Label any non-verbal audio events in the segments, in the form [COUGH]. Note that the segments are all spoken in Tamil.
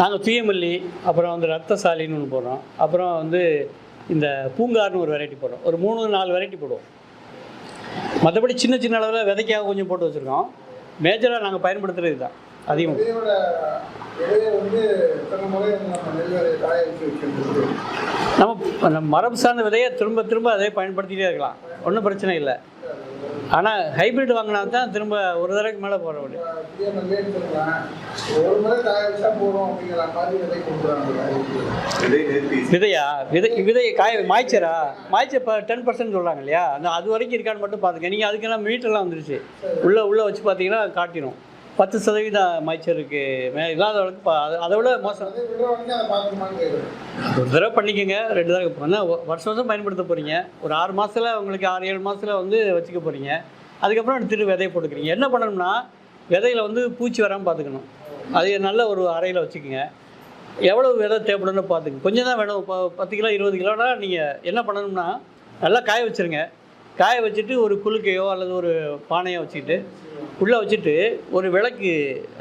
நாங்கள் தூயமல்லி அப்புறம் வந்து ரத்தசாலின்னு ஒன்று போடுறோம். அப்புறம் வந்து இந்த பூங்கார்னு ஒரு வெரைட்டி போடுறோம். ஒரு மூணு நாலு வெரைட்டி போடுவோம். மற்றபடி சின்ன சின்ன அளவில் விதைக்காக கொஞ்சம் போட்டு வச்சுருக்கோம். மேஜராக நாங்கள் பயன்படுத்துறது இதுதான். அதிகம். நம்ம மரபு சார்ந்த விதையை திரும்ப திரும்ப அதே பயன்படுத்திகிட்டே இருக்கலாம். ஒன்றும் பிரச்சனை இல்லை. ஆனால் ஹைபிரிட் வாங்கினா தான் திரும்ப ஒரு தடவைக்கு மேலே போட முடியும் விதை விதையா? விதை விதை காய மாய்ச்சரா மாய்ச்சர் இப்போ டென் பர்சன்ட் சொல்கிறாங்க இல்லையா? அந்த அது வரைக்கும் இருக்கான்னு மட்டும் பார்த்துங்க நீங்கள் அதுக்கெல்லாம் மீட்டர்லாம் வந்துருச்சு. உள்ளே உள்ளே வச்சு பார்த்தீங்கன்னா காட்டிடும் பத்து சதவீதம் அமைச்சருக்கு மே இல்லாதவளுக்கு பா- அது- அதை விட மோசம். ஒரு தடவை பண்ணிக்கோங்க. ரெண்டு தடவை பண்ணால் வருஷம் வருஷம் பயன்படுத்த போகிறீங்க ஒரு ஆறு மாதத்தில் உங்களுக்கு ஆறு ஏழு மாதத்தில் வந்து வச்சுக்க போகிறீங்க அதுக்கப்புறம் எடுத்துகிட்டு விதையை போட்டுக்கிறீங்க. என்ன பண்ணணும்னா விதையில் வந்து பூச்சி வராமல் பார்த்துக்கணும். அது நல்ல ஒரு அறையில் வச்சுக்கோங்க. எவ்வளோ விதை தேவைப்படும்னு பார்த்துங்க கொஞ்சம் தான் வேணும். இப்போ பத்து கிலோ இருபது கிலோனா நீங்கள் என்ன பண்ணணும்னா நல்லா காய வச்சுருங்க. காய வச்சுட்டு ஒரு குலுக்கையோ அல்லது ஒரு பானையோ வச்சுக்கிட்டு உள்ளே வச்சுட்டு ஒரு விளக்கு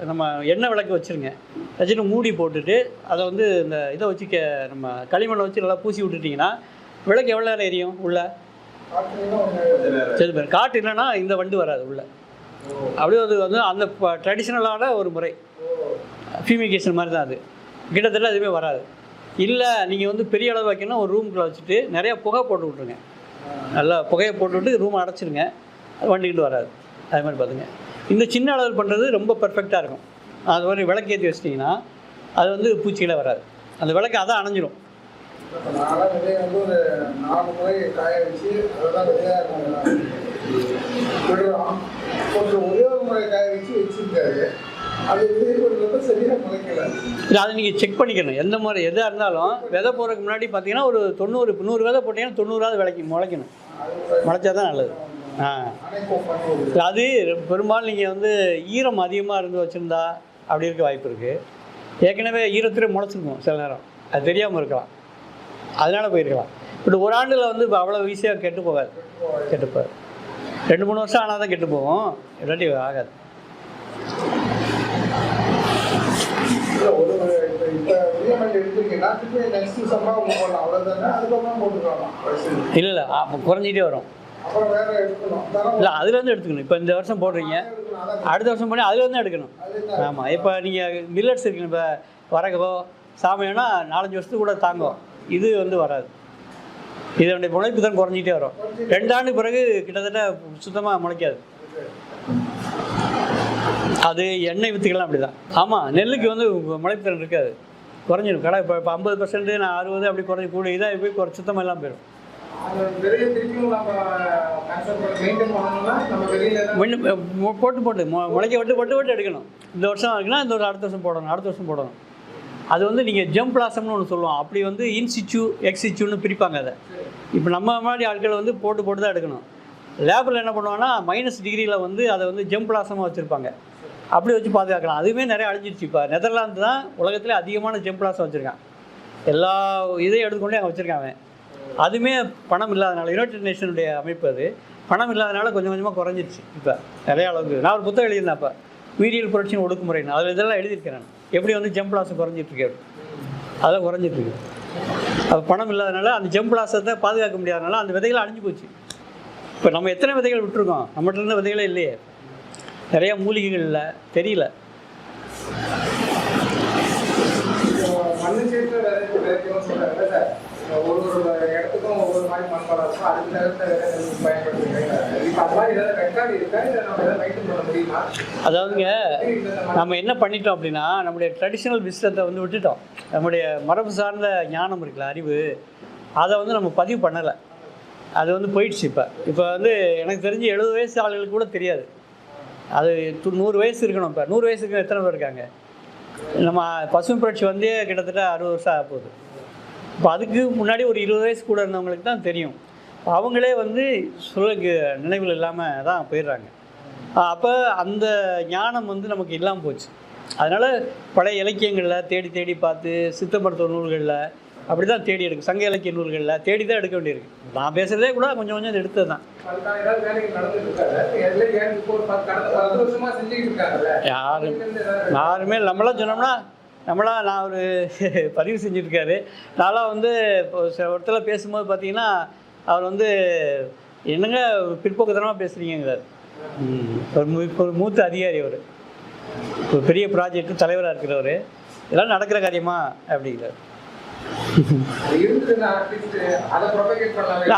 நம்ம எண்ணெய் விளக்கு வச்சுருங்க. வச்சுட்டு மூடி போட்டுட்டு அதை வந்து இந்த இதை வச்சு கே நம்ம களிமண்ணை வச்சு நல்லா பூசி விட்டுட்டிங்கன்னா விளக்கு எவ்வளோ நேரம் எரியும் உள்ள? சரி பேர் காட்டு இல்லைன்னா இந்த வண்டு வராது உள்ள. அப்படியே அது வந்து அந்த ட்ரெடிஷ்னலான ஒரு முறை. ஃபியூமிகேஷன் மாதிரி தான் அது. கிட்டத்தட்ட எதுவுமே வராது. இல்லை நீங்கள் வந்து பெரிய அளவு வைக்கணும் ஒரு ரூமுக்குள்ளே வச்சுட்டு நிறையா புகை போட்டு விட்ருங்க நல்லா புகையை போட்டுவிட்டு ரூம் அடைச்சிருங்க. அது வண்டிக்கிட்டு வராது. அது மாதிரி பார்த்துங்க. இந்த சின்ன அளவில் பண்ணுறது ரொம்ப பெர்ஃபெக்டாக இருக்கும். அது மாதிரி விளக்கேற்றி வச்சிட்டிங்கன்னா அது வந்து பூச்சிகளே வராது. அந்த விளக்கு அதான் வச்சு அதை நாங்கள் செக் பண்ணிக்கணும். எந்த மாதிரி எதாக இருந்தாலும் விதை போகிறதுக்கு முன்னாடி பார்த்தீங்கன்னா ஒரு தொண்ணூறு நூறு விதை போட்டிங்கன்னா தொண்ணூறாவது விளைக்கி முளைக்கணும். முளைச்சா தான் நல்லது. அது பெரும்பாலும் நீங்கள் வந்து ஈரம் அதிகமாக இருந்து வச்சுருந்தா அப்படி இருக்க வாய்ப்பு இருக்குது ஏற்கனவே ஈரத்திலே முளைச்சிருக்கும் சில நேரம். அது தெரியாமல் இருக்கலாம். அதனால் போயிருக்கலாம். இப்படி ஒரு ஆண்டில் வந்து இப்போ அவ்வளோ ஈஸியாக கெட்டு போகாது. கெட்டு போகாது. ரெண்டு மூணு வருஷம் ஆனால் தான் கெட்டு போகும். இல்லாட்டி ஆகாது. இல்லை இல்லை குறைஞ்சிட்டே வரும். இல்லை அதுலேருந்து எடுத்துக்கணும். இப்போ இந்த வருஷம் போடுறீங்க. அடுத்த வருஷம் பண்ணி அதுலேருந்து எடுக்கணும். ஆமாம் இப்போ நீங்கள் மில்லட்ஸ் இருக்குங்க இப்போ வரகோ சாமியம்னா நாலஞ்சு வருஷத்துக்கு கூட தாங்கும். இது வந்து வராது. இதனுடைய முளைப்பு தான் குறைஞ்சிட்டே வரும். ரெண்டு ஆண்டு பிறகு கிட்டத்தட்ட சுத்தமாக முளைக்காது. அது எண்ணெய் வித்துக்கெல்லாம் அப்படி தான் ஆமாம் நெல்லுக்கு வந்து முளைப்பு திறன் இருக்காது. குறைஞ்சிடும் கடை இப்போ இப்போ ஐம்பது பர்சன்ட் நான் அறுபது அப்படி குறைஞ்சி கூட இதாக போய் குறை சுத்தமாக எல்லாம் போயிடும். போட்டு போட்டு முளைக்க விட்டு போட்டு போட்டு எடுக்கணும். இந்த வருஷம் இருக்குன்னா இந்த ஒரு அடுத்த வருஷம் போடணும் அடுத்த வருஷம் போடணும். அது வந்து நீங்கள் ஜம்ப் பிளாசம்னு ஒன்று சொல்லுவோம். அப்படி வந்து இன்சிச்சு எக்ஸிச்சுன்னு பிரிப்பாங்க அதை. இப்போ நம்ம மாதிரி ஆட்கள் வந்து போட்டு போட்டு தான் எடுக்கணும். லேபில் என்ன பண்ணுவாங்கன்னா மைனஸ் டிகிரியில் வந்து அதை வந்து ஜம்ப் பிளாசமாக வச்சுருப்பாங்க. அப்படி வச்சு பாதுகாக்கலாம். அதுவுமே நிறைய அழிஞ்சிருச்சு. இப்போ நெதர்லாந்து தான் உலகத்தில் அதிகமான ஜம்ப் பிளாசம் வச்சுருக்கான். எல்லா இதையும் எடுத்துக்கொண்டே அங்கே வச்சுருக்கான் அவன். அதுவுமே பணம் இல்லாதனால யுனைடெட் நேஷனுடைய அமைப்பு அது. பணம் இல்லாதனால கொஞ்சம் கொஞ்சமாக குறைஞ்சிருச்சு இப்போ. நிறைய அளவுக்கு. நான் ஒரு புத்தகம் எழுதியிருந்தேன் அப்போ. உயிரியல் புரட்சியின் ஒடுக்குமுறைன்னு. அதில் இதெல்லாம் எழுதியிருக்கேன் நான். எப்படி வந்து ஜம்ப் லாஸ் குறைஞ்சிட்ருக்கேன் அதெல்லாம் குறைஞ்சிட்ருக்கு. அது பணம் இல்லாதனால அந்த ஜம்ப் லாஸத்தை பாதுகாக்க முடியாதனால அந்த விதைகள் அழிஞ்சு போச்சு. இப்போ நம்ம எத்தனை விதைகள் விட்டுருக்கோம்? நம்மகிட்ட இருந்த விதைகளே இல்லையே. நிறையா மூலிகைகள் இல்லை. தெரியல மண்ணு சேர்த்து விதை விதைக்கணும்னு சொல்றாங்க சார் ஒரு ஒரு இடத்துக்கும் ஒவ்வொரு மாதிரி மண் வளம் இருக்கும் அதுக்கு தகுந்த விதை நெல் பயன்படுத்துறீங்க இப்போ அது மாதிரி ஏதாவது ரெக்கார்டு இருக்கா இல்லை நம்ம ஏதாவது மெயின்டைன் பண்ண முடியுமா அதாவதுங்க நம்ம என்ன பண்ணிட்டோம் அப்படின்னா நம்முடைய ட்ரெடிஷ்னல் விஸ்டத்தை வந்து விட்டுட்டோம். நம்முடைய மரபு சார்ந்த ஞானம் இருக்குல்ல அறிவு அதை வந்து நம்ம பதிவு பண்ணலை. அது வந்து போயிடுச்சு இப்போ. இப்போ வந்து எனக்கு தெரிஞ்சு எழுபது வயசு ஆளுகளுக்கு கூட தெரியாது. அது நூறு வயசு இருக்கணும் இப்போ. நூறு வயசுக்கு எத்தனை பேர் இருக்காங்க? நம்ம பசுமை புரட்சி வந்தே கிட்டத்தட்ட அறுபது வருஷம் ஆக போகுது இப்போ அதுக்கு முன்னாடி ஒரு இருபது வயசு கூட இருந்தவங்களுக்கு தான் தெரியும். அவங்களே வந்து சொல்லுக்கு நினைவில் இல்லாமல் தான் போயிடுறாங்க. அப்போ அந்த ஞானம் வந்து நமக்கு இல்லாமல் போச்சு. அதனால் பழைய இலக்கியங்களில் தேடி தேடி பார்த்து சித்த மருத்துவ நூல்களில் அப்படி தான் தேடி எடுக்கும் சங்க இலக்கிய நூல்களில் தேடி தான் எடுக்க வேண்டியிருக்கு. நான் பேசுகிறதே கூட கொஞ்சம் கொஞ்சம் எடுத்தது தான். யாரும் யாருமே நம்மளாம் சொன்னோம்னா நம்மளா நான் ஒரு [LAUGHS] பதிவு செஞ்சுருக்காரு. நான்லாம் வந்து இப்போ சில இடத்துல பேசும்போது பார்த்தீங்கன்னா அவர் வந்து என்னங்க பிற்போக்குத்தனமாக பேசுகிறீங்கிறார் ஒரு ஒரு மூத்த அதிகாரி அவர். ஒரு பெரிய ப்ராஜெக்ட் தலைவராக இருக்கிறவர். இதெல்லாம் நடக்கிற காரியமா? அப்படிங்கிறார்.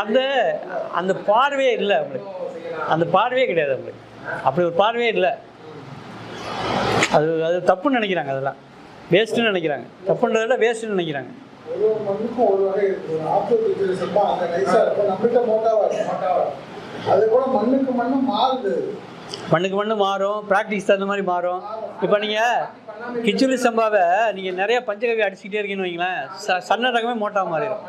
அந்த அந்த பார்வையே இல்லை அவங்களுக்கு. அந்த பார்வையே கிடையாது அவங்களுக்கு. அப்படி ஒரு பார்வையே இல்லை. அது அது தப்புன்னு நினைக்கிறாங்க அதெல்லாம். வேஸ்ட்டுன்னு நினைக்கிறாங்க. தப்புன்றதெல்லாம் வேஸ்ட்டுன்னு நினைக்கிறாங்க. ஒரு மண்ணுக்கும் ஒரு வகை ஒரு அந்த இருக்கும். நம்மகிட்ட இருக்கும். அதே மண்ணுக்கு மண்ணு மாறுது. மண்ணுக்கு மண்ணு மாறும். ப்ராக்டிஸ் தகுந்த மாதிரி மாறும். இப்போ நீங்கள் கிச்சுலி சம்பாவை நீங்கள் நிறைய பஞ்சகவி அடிச்சுக்கிட்டே இருக்கீங்கன்னு வைங்களேன். ச சன்ன ரகமே மோட்டா மாறிடும்.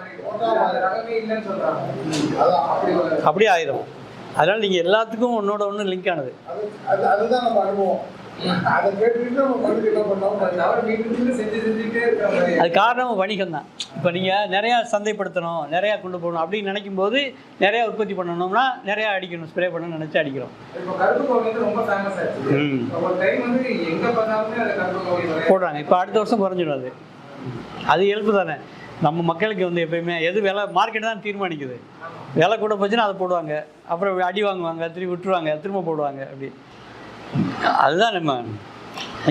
அப்படியே ஆயிடும் அதனால் நீங்கள் எல்லாத்துக்கும் ஒன்றோட ஒன்று லிங்க் ஆனது. அது அது அதுதான் நம்ம அனுபவம். அதை கேட்டுட்டு நம்ம என்ன செஞ்சு செஞ்சுட்டே காரணம் வணிகம் தான். இப்போ நீங்கள் நிறையா சந்தைப்படுத்தணும் நிறையா கொண்டு போகணும் அப்படின்னு நினைக்கும் போது நிறையா உற்பத்தி பண்ணணும்னா நிறையா அடிக்கணும் ஸ்ப்ரே பண்ணணும்னு நினச்சி அடிக்கிறோம். இப்போ கருப்பு கவுனி வந்து ரொம்ப ஃபேமஸ் ஆச்சு ம். ஒரு டைம் வந்து எங்க பார்த்தாலுமே அது கருப்பு கவுனி நிறைய போடுறாங்க. இப்போ அடுத்த வருஷம் குறைஞ்சிடும் அது. அது இயல்பு தானே. நம்ம மக்களுக்கு வந்து எப்பயுமே எது விலை மார்க்கெட் தான் தீர்மானிக்குது. விலை கூட போச்சுன்னா அதை போடுவாங்க. அப்புறம் அடி வாங்குவாங்க திரும்பி விட்டுருவாங்க திரும்ப போடுவாங்க அப்படி. அதுதான் நம்ம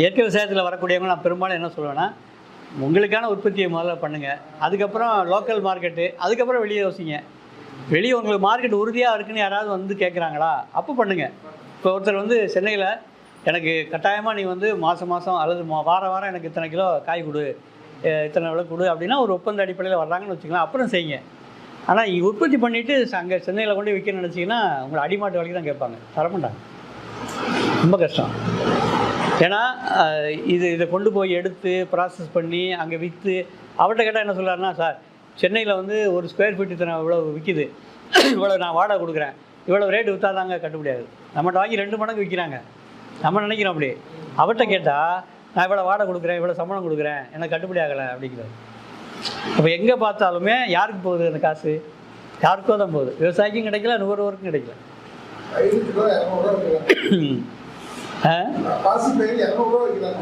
இயற்கை விவசாயத்தில் வரக்கூடியவங்க நான் பெரும்பாலும் என்ன சொல்லுவேன்னா உங்களுக்கான உற்பத்தியை முதல்ல பண்ணுங்கள் அதுக்கப்புறம் லோக்கல் மார்க்கெட்டு அதுக்கப்புறம் வெளியே யோசிங்க. வெளியே உங்களுக்கு மார்க்கெட் உறுதியாக இருக்குன்னு யாராவது வந்து கேட்குறாங்களா அப்போ பண்ணுங்கள் இப்போ ஒருத்தர் வந்து சென்னையில் எனக்கு கட்டாயமாக நீ வந்து மாதம் மாதம் அல்லது வார வாரம் வாரம் எனக்கு இத்தனை கிலோ காய் கொடு இத்தனை விலை கொடு அப்படின்னா ஒரு ஒப்பந்த அடிப்படையில் வர்றாங்கன்னு வச்சுக்கலாம். அப்புறம் செய்யுங்க. ஆனால் உற்பத்தி பண்ணிவிட்டு அங்கே சென்னையில் கொண்டு விற்க நினச்சிங்கன்னா உங்களை அடிமாட்டு வரைக்கும் தான் கேட்பாங்க. தரமாட்டாங்க. ரொம்ப கஷ்டம். ஏன்னா இது இதை கொண்டு போய் எடுத்து ப்ராசஸ் பண்ணி அங்கே விற்று அவர்கிட்ட கேட்டால் என்ன சொல்றாருன்னா சார் சென்னையில் வந்து ஒரு ஸ்கொயர் ஃபீட் இத்தனை இவ்வளோ விற்கிது இவ்வளோ நான் வாடகை கொடுக்குறேன். இவ்வளோ ரேட்டு விற்றா தாங்க கட்டுப்படியாது நம்மகிட்ட வாங்கி ரெண்டு மடங்கு விற்கிறாங்க நம்ம நினைக்கிறோம் அப்படி. அவர்கிட்ட கேட்டால் நான் இவ்வளோ வாடகை கொடுக்குறேன் இவ்வளோ சம்பளம் கொடுக்குறேன். எனக்கு கட்டுப்படி ஆகலை. அப்படிங்கிறார். அப்போ எங்கே பார்த்தாலுமே யாருக்கு போகுது அந்த காசு? யாருக்கோ தான் போகுது. விவசாயிக்கும் கிடைக்கல நுகர்வோருக்கும் கிடைக்கல. [COUGHS] ஆ?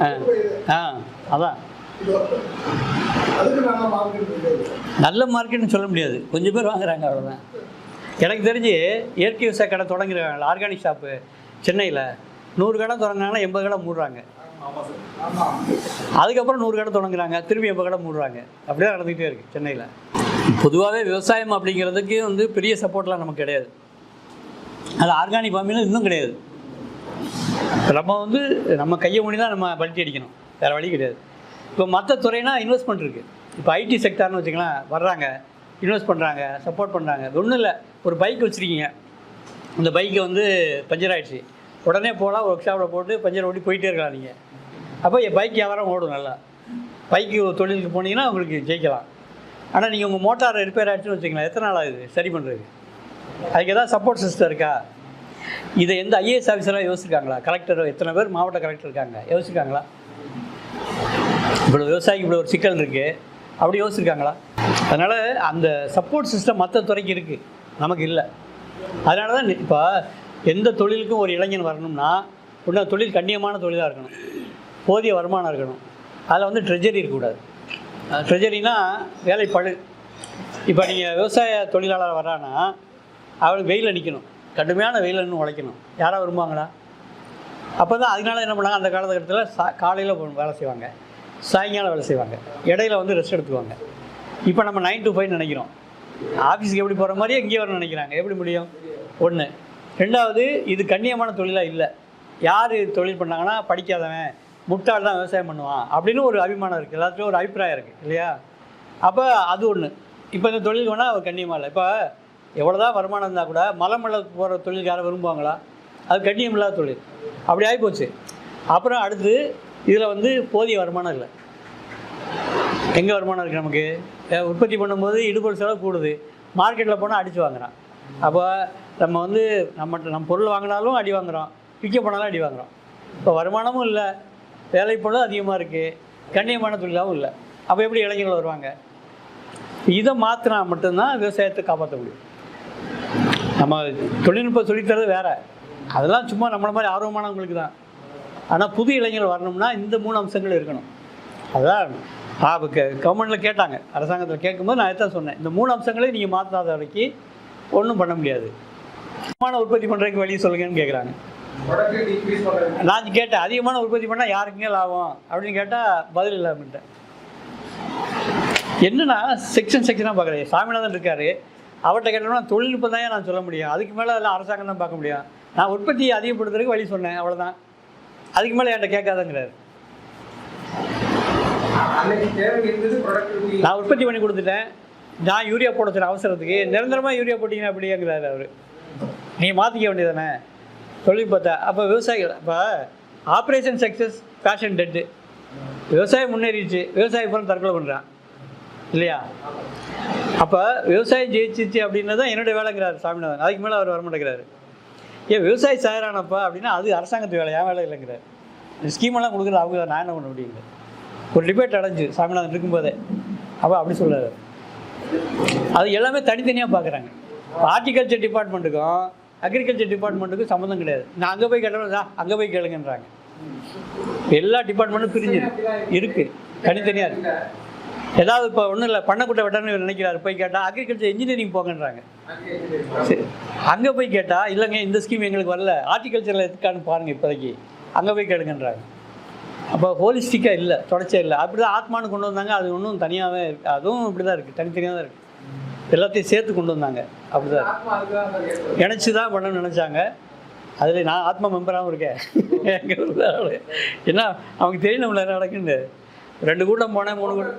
ஆ. ஆ அதான் நல்ல மார்க்கெட்னு சொல்ல முடியாது. கொஞ்சம் பேர் வாங்குறாங்க அவ்வளோதான் எனக்கு தெரிஞ்சு இயற்கை விவசாய கடை தொடங்குறாங்க ஆர்கானிக் ஷாப்பு சென்னையில் நூறு கடை தொடங்கினாங்கன்னா எண்பது கடை மூடுறாங்க. அதுக்கப்புறம் நூறு கடை தொடங்குறாங்க திரும்பி எண்பது கடை மூடுறாங்க. அப்படியே நடந்துகிட்டே இருக்குது சென்னையில். பொதுவாகவே விவசாயம் அப்படிங்கிறதுக்கு வந்து பெரிய சப்போர்ட்லாம் நமக்கு கிடையாது. அது ஆர்கானிக் ஃபார்மிங்கில் இன்னும் கிடையாது. நம்ம வந்து நம்ம கையை மூடி தான் நம்ம பல்ட்டி அடிக்கணும். வேறு வழி கிடையாது. இப்போ மற்ற துறைனா இன்வெஸ்ட்மெண்ட் இருக்குது இப்போ ஐடி செக்டார்னு வச்சுக்கலாம் வர்றாங்க இன்வெஸ்ட் பண்ணுறாங்க சப்போர்ட் பண்ணுறாங்க ஒன்றும் இல்லை. ஒரு பைக் வச்சுருக்கீங்க. அந்த பைக்கை வந்து பஞ்சர் ஆகிடுச்சு உடனே போகலாம் ஒர்க் ஷாப்பில் போட்டு பஞ்சர் ஓட்டி போயிட்டே இருக்கலாம் நீங்கள் அப்போ என் பைக் வியாபாரம் ஓடும் நல்லா. பைக்கு தொழிலுக்கு போனீங்கன்னா உங்களுக்கு ஜெயிக்கலாம். ஆனால் நீங்கள் உங்கள் மோட்டார் ரிப்பேர் ஆகிடுச்சுன்னு வச்சுக்கலாம் எத்தனை நாள் ஆகுது? சரி பண்ணுறது அதுக்கு ஏதாவது சப்போர்ட் சிஸ்டம் இருக்கா? இதை எந்த ஐஏஎஸ் ஆஃபீஸராக யோசிச்சிருக்காங்களா? கலெக்டர் எத்தனை பேர் மாவட்ட கலெக்டர் இருக்காங்க? யோசிச்சிருக்காங்களா? இவ்வளோ விவசாயிக்கு இவ்வளோ ஒரு சிக்கல் இருக்குது அப்படி யோசிச்சிருக்காங்களா? அதனால் அந்த சப்போர்ட் சிஸ்டம் மற்ற துறைக்கு இருக்குது நமக்கு இல்லை. அதனால தான் இப்போ எந்த தொழிலுக்கும் ஒரு இளைஞன் வரணும்னா ஒன்று தொழில் கண்ணியமான தொழிலாக இருக்கணும். போதிய வருமானம் இருக்கணும். அதில் வந்து ட்ரெஜரி இருக்கக்கூடாது. ட்ரெஜரினா வேலைப்பழு இப்போ நீங்கள் விவசாய தொழிலாளர் வர்றான்னா அவனுக்கு வெயிலில் நிற்கணும் கடுமையான வெயில் இன்னும் உழைக்கணும். யாராவது விரும்புவாங்களா அப்போ தான் அதனால என்ன பண்ணாங்க? அந்த காலகட்டத்தில் சா காலையில் வேலை செய்வாங்க. சாயங்காலம் வேலை செய்வாங்க. இடையில வந்து ரெஸ்ட் எடுத்துக்குவாங்க. இப்போ நம்ம நைன் டு ஃபைவ் நினைக்கிறோம். ஆஃபீஸுக்கு எப்படி போகிற மாதிரியே இங்கேயே வரணும் நினைக்கிறாங்க. எப்படி முடியும்? ஒன்று ரெண்டாவது இது கண்ணியமான தொழிலாக இல்லை. யார் தொழில் பண்ணாங்கன்னா படிக்காதவன் முட்டாள் தான் விவசாயம் பண்ணுவான் அப்படின்னு ஒரு அபிமானம் இருக்குது எல்லாத்துலேயும் ஒரு அபிப்பிராயம் இருக்குது இல்லையா? அப்போ அது ஒன்று இப்போ இந்த தொழில் வேணால் அவர் கண்ணியமாக இல்லை. இப்போ எவ்வளோதான் வருமானம் இருந்தால் கூட மலை மலை போகிற தொழில் யாரும் விரும்புவாங்களா? அது கண்ணியம் இல்லாத தொழில். அப்படி ஆகிப்போச்சு அப்புறம் அடுத்து இதில் வந்து போதிய வருமானம் இல்லை. எங்கே வருமானம் இருக்குது நமக்கு? உற்பத்தி பண்ணும்போது இடுபொருள் செலவு கூடுது. மார்க்கெட்டில் போனால் அடித்து வாங்குறான். அப்போ நம்ம வந்து நம்ம நம்ம பொருள் வாங்கினாலும் அடி வாங்குகிறோம் விற்க போனாலும் அடி வாங்குறோம். இப்போ வருமானமும் இல்லை. வேலை அதிகமாக இருக்குது கண்ணியமான தொழிலாகவும் இல்லை. அப்போ எப்படி இளைஞர்கள் வருவாங்க? இதை மாற்றினா மட்டும்தான் விவசாயத்தை காப்பாற்ற முடியும். நம்ம தொழில்நுட்பம் சொல்லித்தரது வேற. அதெல்லாம் சும்மா நம்மளை மாதிரி ஆர்வமானவங்களுக்கு தான். ஆனால் புது இளைஞர்கள் வரணும்னா இந்த மூணு அம்சங்கள் இருக்கணும். அதான் கவர்மெண்ட்டில் கேட்டாங்க. அரசாங்கத்தில் கேட்கும்போது நான் இதான் சொன்னேன். இந்த மூணு அம்சங்களையும் நீங்கள் மாற்றாத வரைக்கும் ஒன்றும் பண்ண முடியாது. அதிகமான உற்பத்தி பண்ணுறதுக்கு வழி சொல்லுங்கன்னு கேட்குறாங்க நான் கேட்டேன். அதிகமான உற்பத்தி பண்ணால் யாருக்குங்க லாபம் அப்படின்னு கேட்டால் பதில் இல்லாமட்டேன் என்னன்னா செக்ஷன் செக்ஷனாக பார்க்குறேன் சாமிநாதன் இருக்காரு. அவர்கிட்ட கேட்டோம்னா தொழில்நுட்பம் தான் நான் சொல்ல முடியும்? அதுக்கு மேலே அதெல்லாம் அரசாங்கம் தான் பார்க்க முடியும். நான் உற்பத்தியை அதிகப்படுத்துறதுக்கு வழி சொன்னேன். அவ்வளோதான் அதுக்கு மேலே என்கிட்ட கேட்காதங்கிறாரு. நான் உற்பத்தி பண்ணி கொடுத்துட்டேன். நான் யூரியா போட சொல்ல அவசரத்துக்கு. நிரந்தரமாக யூரியா போட்டிங்கன்னா அப்படிங்கிறாரு அவர். நீ மாற்றிக்க வேண்டியதானே தொழில்நுட்பத்தை. அப்போ விவசாயிகள் அப்போ ஆப்ரேஷன் சக்ஸஸ் ஃபேஷன் டெட்டு விவசாயம் முன்னேறிடுச்சு. விவசாயி பூரா தற்கொலை பண்ணுறான் இல்லையா? அப்போ விவசாயம் ஜெயிச்சிச்சு அப்படின்னு தான் என்னுடைய வேலைங்கிறாரு சாமிநாதன். அதுக்கு மேலே அவர் வரமாட்டேங்கிறாரு. ஏன் விவசாயி சாயரானப்பா அப்படின்னா அது அரசாங்கத்து வேலை என் வேலை இல்லைங்கிறார். இந்த ஸ்கீமெல்லாம் கொடுக்குறது அவங்க நான் என்ன பண்ண முடியுங்க ஒரு டிபேட் அடைஞ்சு சாமிநாதன் இருக்கும்போதே. அப்போ அப்படி சொல்கிறாரு அது எல்லாமே தனித்தனியாக பார்க்குறாங்க ஹார்டிகல்ச்சர் டிபார்ட்மெண்ட்டுக்கும் அக்ரிகல்ச்சர் டிபார்ட்மெண்ட்டுக்கும் சம்மந்தம் கிடையாது. நான் அங்கே போய் கேட்டா அங்கே போய் கேளுங்கன்றாங்க. எல்லா டிபார்ட்மெண்ட்டும் பிரிஞ்சு இருக்குது தனித்தனியாக இருக்குது ஏதாவது இப்போ ஒன்றும் இல்லை பண்ணக்கூட்ட வெட்டர்னு இவர் நினைக்கிறாரு. போய் கேட்டால் அக்ரிகல்ச்சர் இன்ஜினியரிங் போங்கன்றாங்க. சரி. அங்கே போய் கேட்டால் இல்லைங்க இந்த ஸ்கீம் எங்களுக்கு வரல. ஹார்டிகல்ச்சரில் எதுக்கான்னு பாருங்கள் இப்போதைக்கு. அங்கே போய் கேளுங்கன்றாங்க. அப்போ ஹோலிஸ்டிக்காக இல்லை தொடர்ச்சியாக இல்லை. அப்படி தான் ஆத்மானு கொண்டு வந்தாங்க. அது ஒன்றும் தனியாகவே அதுவும் இப்படி தான் இருக்குது தனித்தனியாக தான் இருக்குது எல்லாத்தையும் சேர்த்து கொண்டு வந்தாங்க. அப்படி தான் இணைச்சி தான் பண்ணணும்னு நினச்சாங்க. அதில் நான் ஆத்மா மெம்பராகவும் இருக்கேன். [LAUGHS] என்ன அவங்க தெரியல என்ன நடக்குன்னு. ரெண்டு கூட்டம் போனேன் மூணு கூட்டம்.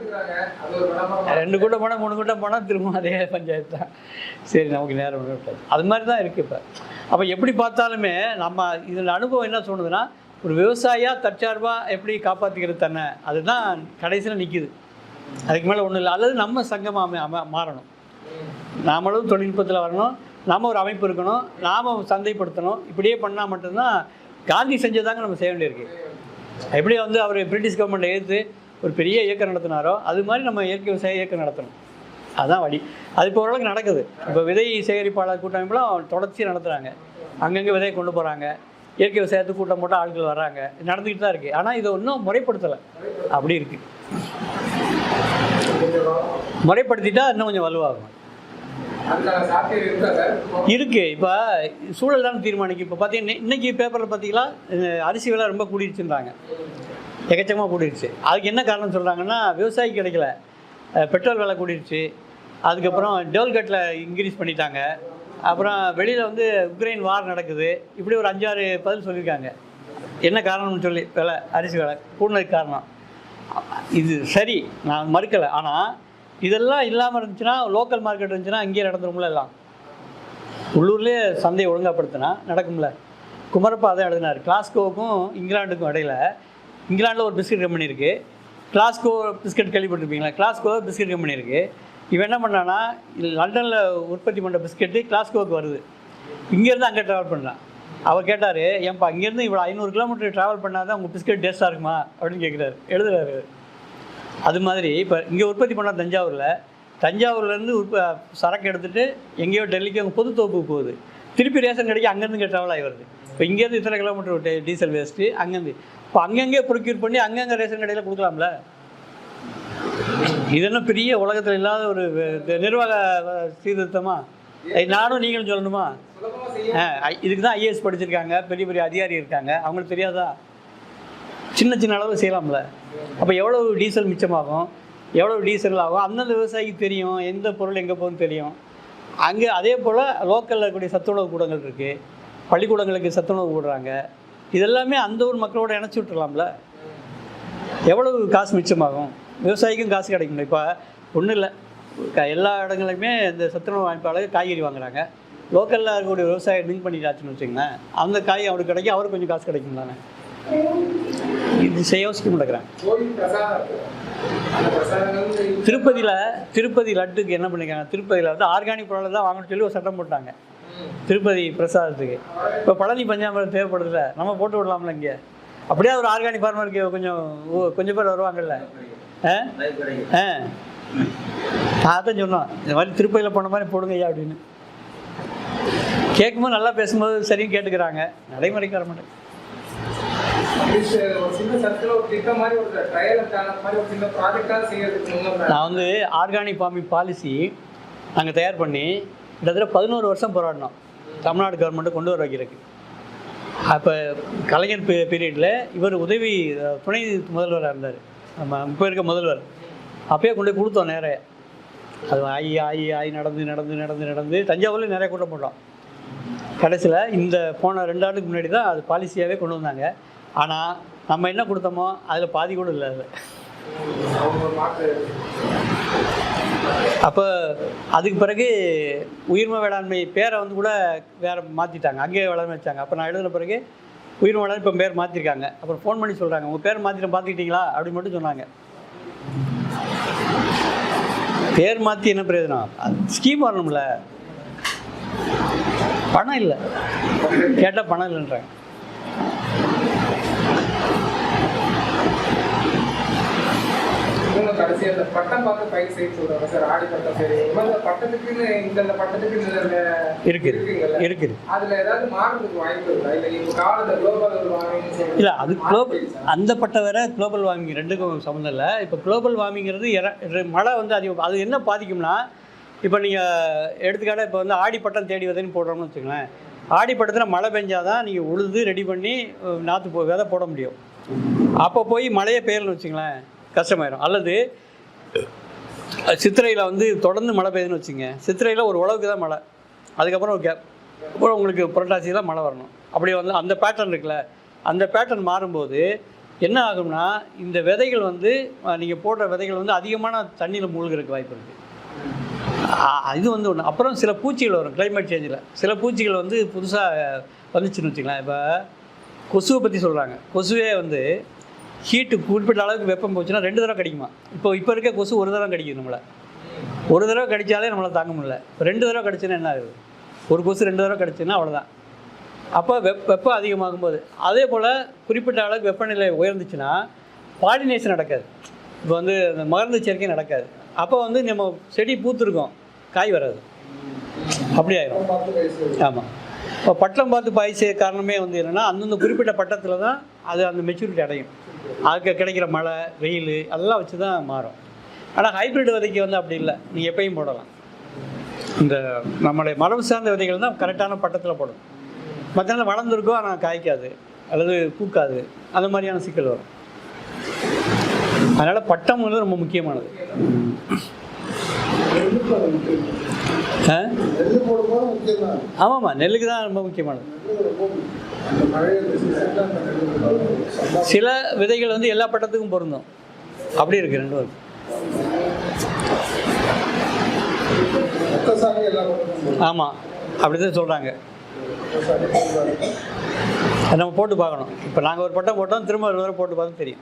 ரெண்டு கூட்டம் போனால் மூணு கூட்டம் போனால் திரும்ப அதே பஞ்சாயத்து தான். சரி நமக்கு நேரம் அது மாதிரி தான் இருக்குது இப்போ. அப்போ எப்படி பார்த்தாலுமே நம்ம இதில் அனுபவம் என்ன சொன்னதுன்னா ஒரு விவசாயியாக தற்சார்பாக எப்படி காப்பாற்றிக்கிறது தன்னை அதுதான் கடைசியில் நிற்கிது அதுக்கு மேலே ஒன்றும் இல்லை. அல்லது நம்ம சங்கமாக அமை அம மாறணும். நாமளும் தொழில்நுட்பத்தில் வரணும். நாம ஒரு அமைப்பு இருக்கணும். நாம சந்தைப்படுத்தணும். இப்படியே பண்ணால் மட்டும்தான் காந்தி செஞ்சதாங்க நம்ம செய்ய வேண்டியிருக்கு எப்படி வந்து அவர் பிரிட்டிஷ் கவர்மெண்ட்டை ஏற்று ஒரு பெரிய இயக்கம் நடத்தினாரோ அது மாதிரி நம்ம இயற்கை விவசாய இயக்கம் நடத்தணும். அதுதான் வழி. அது இப்போ ஓரளவுக்கு நடக்குது. இப்போ விதை சேகரிப்பாளர் கூட்டமைப்புலாம் தொடர்ச்சி நடத்துகிறாங்க அங்கங்கே விதையை கொண்டு போகிறாங்க இயற்கை விவசாயத்துக்கு கூட்டம் போட்டால் ஆட்கள் வர்றாங்க. நடந்துக்கிட்டு தான் இருக்குது ஆனால் இதை இன்னும் முறைப்படுத்தலை. அப்படி இருக்குது முறைப்படுத்திட்டா இன்னும் கொஞ்சம் வலுவாகும். இருக்குது இருக்கு. இப்போ சூழல் தான் தீர்மானிக்கும் இப்போ பார்த்தீங்கன்னா இன்னைக்கு பேப்பரில் பார்த்தீங்களா அரிசி விலை ரொம்ப கூடிடுச்சுன்றாங்க எக்கச்சக்கமாக கூடிடுச்சு அதுக்கு என்ன காரணம் சொல்கிறாங்கன்னா விவசாயிக்கு கிடைக்கல. பெட்ரோல் விலை கூடிடுச்சு அதுக்கப்புறம் டோல்கட்டில் இன்க்ரீஸ் பண்ணிட்டாங்க. அப்புறம் வெளியில் வந்து உக்ரைன் வார் நடக்குது. இப்படி ஒரு அஞ்சாறு பதில் சொல்லியிருக்காங்க. என்ன காரணம்னு சொல்லி விலை அரிசி விலை கூடுனதுக்கு காரணம். இது சரி நான் மறுக்கலை. ஆனால் இதெல்லாம் இல்லாமல் இருந்துச்சுன்னா லோக்கல் மார்க்கெட் இருந்துச்சுன்னா இங்கேயே நடந்துரும்ல எல்லாம். உள்ளூர்லேயே சந்தையை ஒழுங்காப்படுத்தினா நடக்கும்ல. குமரப்பா தான் எழுதினார். கிளாஸ்கோவுக்கும் இங்கிலாண்டுக்கும் இடையில இங்கிலாண்டில் ஒரு பிஸ்கட் கம்பெனி இருக்குது கிளாஸ்கோ பிஸ்கட் கேள்விப்பட்டிருப்பீங்களா? கிளாஸ்கோ பிஸ்கட் கம்பெனி இருக்குது இவன் என்ன பண்ணான்னா லண்டனில் உற்பத்தி பண்ணுற பிஸ்கெட்டு கிளாஸ்கோவுக்கு வருது. இங்கேருந்து அங்கே ட்ராவல் பண்ணான் அவர் கேட்டார் ஏன்பா இங்கேருந்து இவ்வளோ ஐநூறு கிலோமீட்டர் ட்ராவல் பண்ணால் தான் உங்கள் பிஸ்கெட் டேஸ்ட்டாக இருக்குமா? அப்படின்னு கேட்குறாரு எழுதுறாரு அது மாதிரி இப்போ இங்கே உற்பத்தி பண்ண தஞ்சாவூரில். தஞ்சாவூர்லேருந்து உற்ப சரக்கு எடுத்துகிட்டு எங்கேயோ டெல்லிக்கு அங்கே பொது தோப்புக்கு போகுது. திருப்பி ரேஷன் கடைக்கு அங்கேருந்து இங்கே ட்ராவல் ஆகி வருது. இப்போ இங்கேருந்து இத்தனை கிலோமீட்டர் விட்டு டீசல் வேஸ்ட்டு அங்கேருந்து இப்போ அங்கங்கே ப்ரொக்யூர் பண்ணி அங்கங்கே ரேஷன் கடையில் கொடுக்கலாம்ல? இது என்ன பெரிய உலகத்தில் இல்லாத ஒரு நிர்வாக சீர்திருத்தமா? நானும் நீங்களும் சொல்லணுமா? இதுக்கு தான் ஐஏஎஸ் படிச்சிருக்காங்க பெரிய பெரிய அதிகாரி இருக்காங்க. அவங்களுக்கு தெரியாதா? சின்ன சின்ன அளவு செய்யலாம்ல. அப்போ எவ்வளோ டீசல் மிச்சமாகும்? எவ்வளோ டீசல் ஆகும்? அந்தந்த விவசாயிக்கு தெரியும் எந்த பொருள் எங்கே போகுதுன்னு தெரியும். அங்கே அதே போல் லோக்கலில் இருக்கக்கூடிய சத்துணவு கூடங்கள் இருக்குது பள்ளிக்கூடங்களுக்கு சத்துணவு போடுறாங்க. இதெல்லாமே அந்த ஊர் மக்களோட இணைச்சி விட்டுறலாம்ல? எவ்வளவு காசு மிச்சமாகும்? விவசாயிக்கும் காசு கிடைக்கணும் இப்போ ஒன்றும் இல்லை. க- எல்லா இடங்களையுமே இந்த சத்துணவு அமைப்பாளர் காய்கறி வாங்குறாங்க. லோக்கலில் இருக்கக்கூடிய விவசாயம் லிங்க் பண்ணிட்டாச்சுன்னு வச்சுங்களேன் அந்த காய் அவருக்கு கிடைக்கும் அவருக்கு கொஞ்சம் காசு கிடைக்கும் தானே? இது செய்ய யோசிக்க மாட்டேங்கிறேன் திருப்பதியில் திருப்பதி லட்டுக்கு என்ன பண்ணிருக்காங்க? திருப்பதியில் வந்து ஆர்கானிக் பொருளை தான் வாங்கணும்னு சொல்லி ஒரு சட்டம் போட்டாங்க. திருப்பதி பிரசாதத்துக்கு. இப்போ பழனி பஞ்சாமிரம் தேவைப்படுதுல நம்ம போட்டு விடலாம்ல இங்கே. அப்படியே ஒரு ஆர்கானிக் ஃபார்மருக்கு கொஞ்சம் கொஞ்சம் பேர் வருவாங்கல்ல. ஆ? ஆ. நான் அதான் சொன்னோம். இந்த மாதிரி திருப்பதியில் போன மாதிரி போடுங்க ஐயா அப்படின்னு. கேட்கும்போது நல்லா பேசும்போது சரியும் கேட்டுக்கிறாங்க. நடைமுறைக்கு வர மாட்டேன் நான் வந்து ஆர்கானிக் ஃபார்மிங் பாலிசி நாங்கள் தயார் பண்ணி கிட்டத்தட்ட பதினோரு வருஷம் போராடினோம். தமிழ்நாடு கவர்மெண்ட்டு கொண்டு வர வைக்கிறதுக்கு அப்போ கலைஞர் பீ பீரியடில் இவர் உதவி துணை முதல்வராக இருந்தார். நம்ம இப்போ இருக்க முதல்வர். அப்பயே கொண்டு போய் கொடுத்தோம் நிறைய. அது ஆகி ஆகி ஆகி நடந்து நடந்து நடந்து நடந்து தஞ்சாவூரில் நிறைய கூட்டம் போட்டோம். கடைசியில் இந்த போன ரெண்டு ஆண்டுக்கு முன்னாடி தான் அது பாலிசியாகவே கொண்டு வந்தாங்க. ஆனால் நம்ம என்ன கொடுத்தோமோ அதில் பாதி கூட இல்லை அதில் அப்போ அதுக்கு பிறகு உயிர்ம வேளாண்மை பேரை வந்து கூட வேறு மாற்றிட்டாங்க அங்கேயே வேளாண்மை வச்சாங்க. அப்போ நான் எழுதின பிறகு உயிர்ம வேளாண்மை இப்போ பேர் மாற்றிருக்காங்க அப்புறம் ஃபோன் பண்ணி சொல்கிறாங்க உங்கள் பேர் மாற்றிட்டு பார்த்துக்கிட்டீங்களா அப்படின்னு மட்டும் சொன்னாங்க. பேர் மாற்றி என்ன பிரயோஜனம்? ஸ்கீம் வரணும்ல. பணம் இல்லை. கேட்டால் பணம் இல்லைன்றாங்க. பட்டம் பார்த்து பயிர் செய்ய சொல்றாங்க சார் ஆடி பட்டம் சரி இந்த பட்டத்துக்குன்னு இந்த பட்டத்துக்கு இருக்குங்கல்ல இருக்குது அதுல ஏதாவது மாறுறதுக்கு வாய்ப்பு இருக்கா? இல்ல இப்ப காலத்துல குளோபல் வார்மிங் இல்லை அது குளோபல் அந்த பட்டம் வேற குளோபல் வார்மிங் ரெண்டுக்கும் சம்மந்தம் இல்லை. இப்போ குளோபல் வார்மிங்கிறது மழை வந்து அதிகம் அது என்ன பாதிக்கும்னா இப்போ நீங்கள் எடுத்துக்காட்ட இப்போ வந்து ஆடி பட்டம் தேடி விதைன்னு போடுறோம்னு வச்சுங்களேன் ஆடி பட்டத்தில் மழை பெஞ்சாதான் நீங்கள் உழுது ரெடி பண்ணி நாற்று போ விதை போட முடியும். அப்போ போய் மழையே பெய்யலன்னு வச்சுங்களேன் கஷ்டமாயிரும். அல்லது சித்திரையில் வந்து தொடர்ந்து மழை பெய்யுதுன்னு வச்சுங்க சித்திரையில் ஒரு உழவுக்கு தான் மழை. அதுக்கப்புறம் ஒரு கேப் அப்புறம் உங்களுக்கு புரட்டாசியில் மழை வரணும். அப்படி வந்து அந்த பேட்டர்ன் இருக்குல்ல அந்த பேட்டர்ன் மாறும்போது என்ன ஆகும்னா இந்த விதைகள் வந்து நீங்கள் போடுற விதைகள் வந்து அதிகமான தண்ணியில் மூழ்கிறதுக்கு வாய்ப்பு இருக்குது இது வந்து ஒன்று அப்புறம் சில பூச்சிகள் வரும் கிளைமேட் சேஞ்சில் சில பூச்சிகள் வந்து புதுசாக வந்துச்சுன்னு வச்சுக்கலாம் இப்போ கொசுவை பற்றி சொல்கிறாங்க கொசுவே வந்து ஹீட்டு குறிப்பிட்ட அளவுக்கு வெப்பம் போச்சுன்னா ரெண்டு தடவை கிடைக்குமா? இப்போ இப்போ இருக்க கொசு ஒரு தடவை கிடைக்கும் நம்மளை. ஒரு தடவை கடிச்சாலே நம்மளை தாங்க முடியல. இப்போ ரெண்டு தடவை கடிச்சுன்னா என்ன ஆகுது? ஒரு கொசு ரெண்டு தடவை கடிச்சுன்னா அவ்வளோதான் அப்போ வெப் வெப்பம் அதிகமாகும் போது அதே போல் குறிப்பிட்ட அளவுக்கு வெப்பநிலை உயர்ந்துச்சுன்னா பாலினேஷன் நடக்காது. இப்போ வந்து அந்த மகர்ந்து சேர்க்கை நடக்காது. அப்போ வந்து நம்ம செடி பூத்துருக்கோம் காய் வராது. அப்படி ஆயிரும். ஆமாம் இப்போ பட்டம் பார்த்து பாய்ச்சிய காரணமே வந்து என்னென்னா அந்தந்த குறிப்பிட்ட பட்டத்தில் தான் அது அந்த மெச்சூரிட்டி அடையும். அதுக்கு கிடைக்கிற மழை வெயில் அதெல்லாம் வச்சு தான் மாறும். ஆனால் ஹைப்ரிட் விதைக்கு வந்து அப்படி இல்லை. நீ எப்பயும் போடலாம். இந்த நம்மளுடைய மரபு சார்ந்த விதைகள் தான் கரெக்டான பட்டத்தில் போடும். மற்ற நேரம் வளர்ந்துருக்கோ ஆனால் காய்க்காது. அல்லது பூக்காது. அந்த மாதிரியான சிக்கல் வரும். அதனால் பட்டம் வந்து ரொம்ப முக்கியமானது. ஆமாம்மா நெல்லுக்கு தான் ரொம்ப முக்கியமானது. சில விதைகள் வந்து எல்லா பட்டத்துக்கும் பொருந்தும். அப்படி இருக்கு ரெண்டு வரும் ஆமாம் அப்படி தான் சொல்கிறாங்க நம்ம போட்டு பார்க்கணும். இப்போ நாங்கள் ஒரு பட்டம் போட்டோம் திரும்ப ஒரு தடவை போட்டு பார்த்தா தெரியும்.